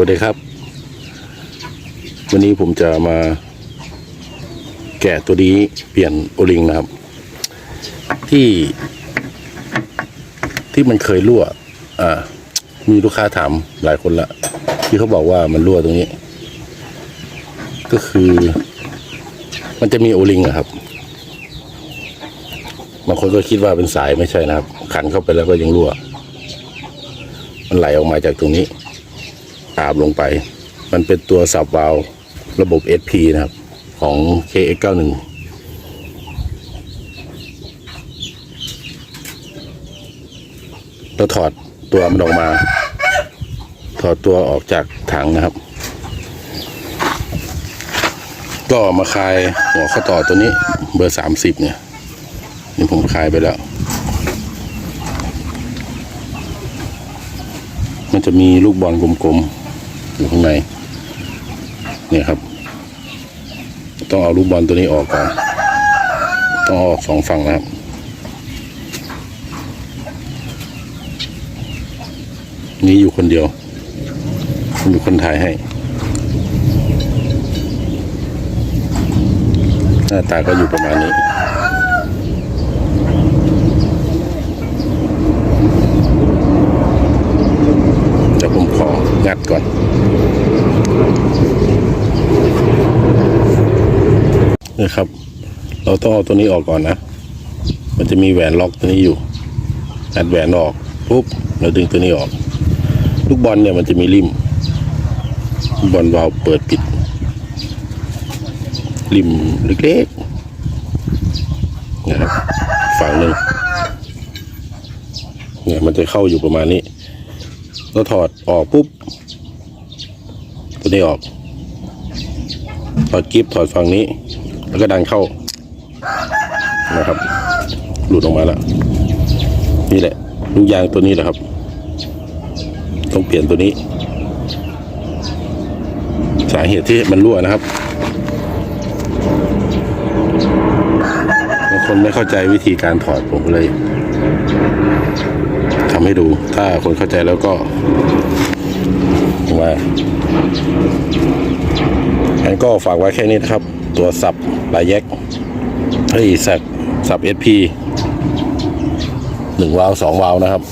วัสดีครับ วันนี้ผมจะมาแกะตัวนี้เปลี่ยนโอลิงนะครับ ที่ที่มันเคยรั่ว อ่า มีลูกค้าถามหลายคนละ ที่เขาบอกว่ามันรั่วตรงนี้ ก็คือ มันจะมีโอลิงอะครับบางคนก็คิดว่าเป็นสายไม่ใช่นะครับ ขันเข้าไปแล้วก็ยังรั่ว มันไหลออกมาจากตรงนี้ อาบลงไป มันเป็นตัวสับวาลระบบ SP นะครับ ของ KX91 เราถอดตัวมันออกมา ถอดตัวออกจากถังนะครับ ก็มาคลายหัวข้อต่อตัวนี้เบอร์สามสิบเนี่ย นี่ผมคลายไปแล้ว มันจะมีลูกบอลกลมๆ อยู่ข้างในเนี่ยครับ ต้องเอาลูกบอลตัวนี้ออกก่อนต้องออกสองฝั่งนะครับนี่อยู่คนเดียวมอยู่คนถ่ายให้ หน้าตาก็อยู่ประมาณนี้เดี๋ยวผมของัดก่อน นี่ครับ เราต้องเอาตัวนี้ออกก่อนนะ มันจะมีแหวนล็อกตัวนี้อยู่งัดแหวนออกปุ๊บเราดึงตัวนี้ออก ลูกบอลเนี่ยมันจะมีริมลูกบอลวาล์วเปิดปิด ริมเล็กๆนะครับฝั่งหนึ่งเนี่ยมันจะเข้าอยู่ประมาณนี้เราถอดออกปุ๊บ ตัวนี้ออก ถอดกิฟถอดฝั่งนี้ แล้วก็ดันเข้านะครับ หลุดออกมาแล้ว นี่แหละ ลูกยางตัวนี้แหละครับ ต้องเปลี่ยนตัวนี้ สาเหตุที่มันรั่วนะครับบางคนไม่เข้าใจวิธีการถอดผมก็เลยทำให้ดู ถ้าคนเข้าใจแล้วก็ว่างั้นก็ฝากไว้แค่นี้นะครับ ตัวสับ ลายแยกเฮ้ยสับสับเอสพีหนึ่งวาล์วสองวาล์วนะครับ